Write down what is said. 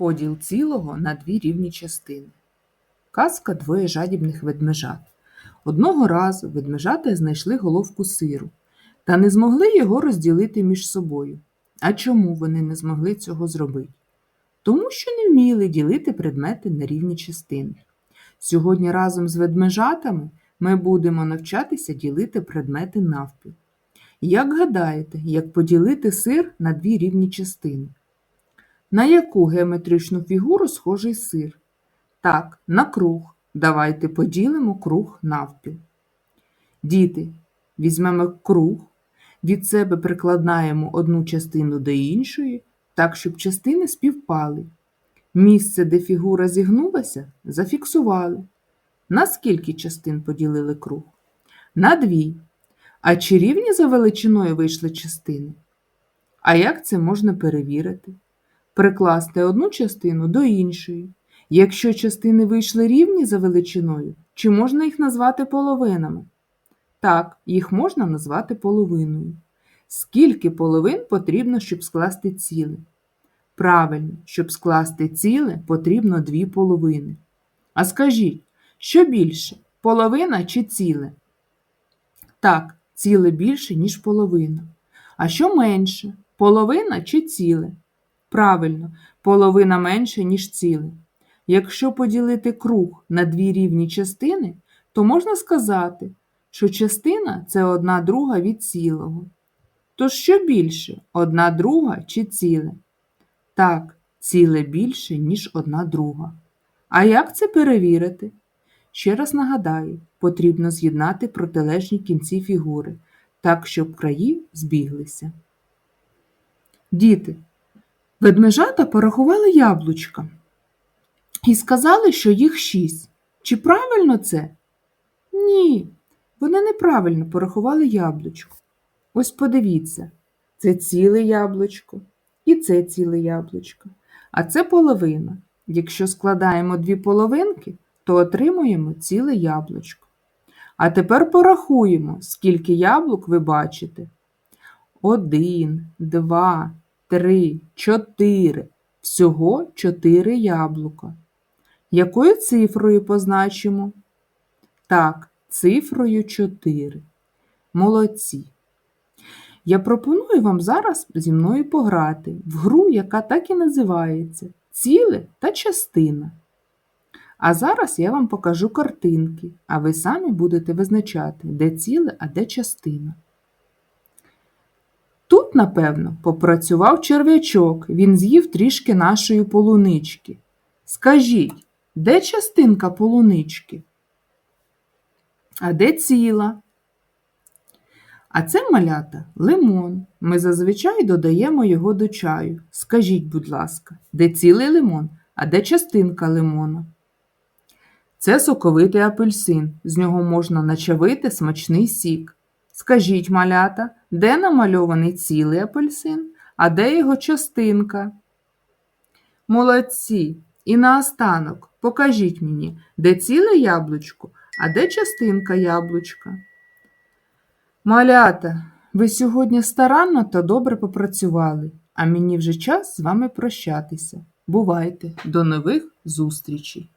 Поділ цілого на дві рівні частини. Казка двоє жадібних ведмежат. Одного разу ведмежата знайшли головку сиру та не змогли його розділити між собою. А чому вони не змогли цього зробити? Тому що не вміли ділити предмети на рівні частини. Сьогодні разом з ведмежатами ми будемо навчатися ділити предмети навпіл. Як гадаєте, як поділити сир на дві рівні частини? На яку геометричну фігуру схожий сир? Так, на круг. Давайте поділимо круг навпіл. Діти, візьмемо круг, від себе прикладаємо одну частину до іншої, так, щоб частини співпали. Місце, де фігура зігнулася, зафіксували. На скільки частин поділили круг? На дві. А чи рівні за величиною вийшли частини? А як це можна перевірити? Прикласти одну частину до іншої. Якщо частини вийшли рівні за величиною, чи можна їх назвати половинами? Так, їх можна назвати половиною. Скільки половин потрібно, щоб скласти ціле? Правильно, щоб скласти ціле, потрібно дві половини. А скажіть, що більше, половина чи ціле? Так, ціле більше, ніж половина. А що менше, половина чи ціле? Правильно, половина менше, ніж ціле. Якщо поділити круг на дві рівні частини, то можна сказати, що частина це одна друга від цілого. Тож що більше, одна друга чи ціле? Так, ціле більше, ніж одна друга. А як це перевірити? Ще раз нагадаю, потрібно з'єднати протилежні кінці фігури, так, щоб краї збіглися. Діти, ведмежата порахували яблучка і сказали, що їх шість. Чи правильно це? Ні, вони неправильно порахували яблучко. Ось подивіться, це ціле яблучко і це ціле яблучко. А це половина. Якщо складаємо дві половинки, то отримуємо ціле яблучко. А тепер порахуємо, скільки яблук ви бачите. Один, два, три, чотири. Всього чотири яблука. Якою цифрою позначимо? Так, цифрою 4. Молодці. Я пропоную вам зараз зі мною пограти в гру, яка так і називається Ціле та частина. А зараз я вам покажу картинки, а ви самі будете визначати, де ціле, а де частина. Тут, напевно, попрацював черв'ячок, він з'їв трішки нашої полунички. Скажіть, де частинка полунички? А де ціла? А це малята лимон. Ми зазвичай додаємо його до чаю. Скажіть, будь ласка, де цілий лимон, а де частинка лимона? Це соковитий апельсин. З нього можна начавити смачний сік. Скажіть, малята, де намальований цілий апельсин, а де його частинка? Молодці! І наостанок покажіть мені, де ціле яблучко, а де частинка яблучка. Малята, ви сьогодні старанно та добре попрацювали, а мені вже час з вами прощатися. Бувайте, до нових зустрічей!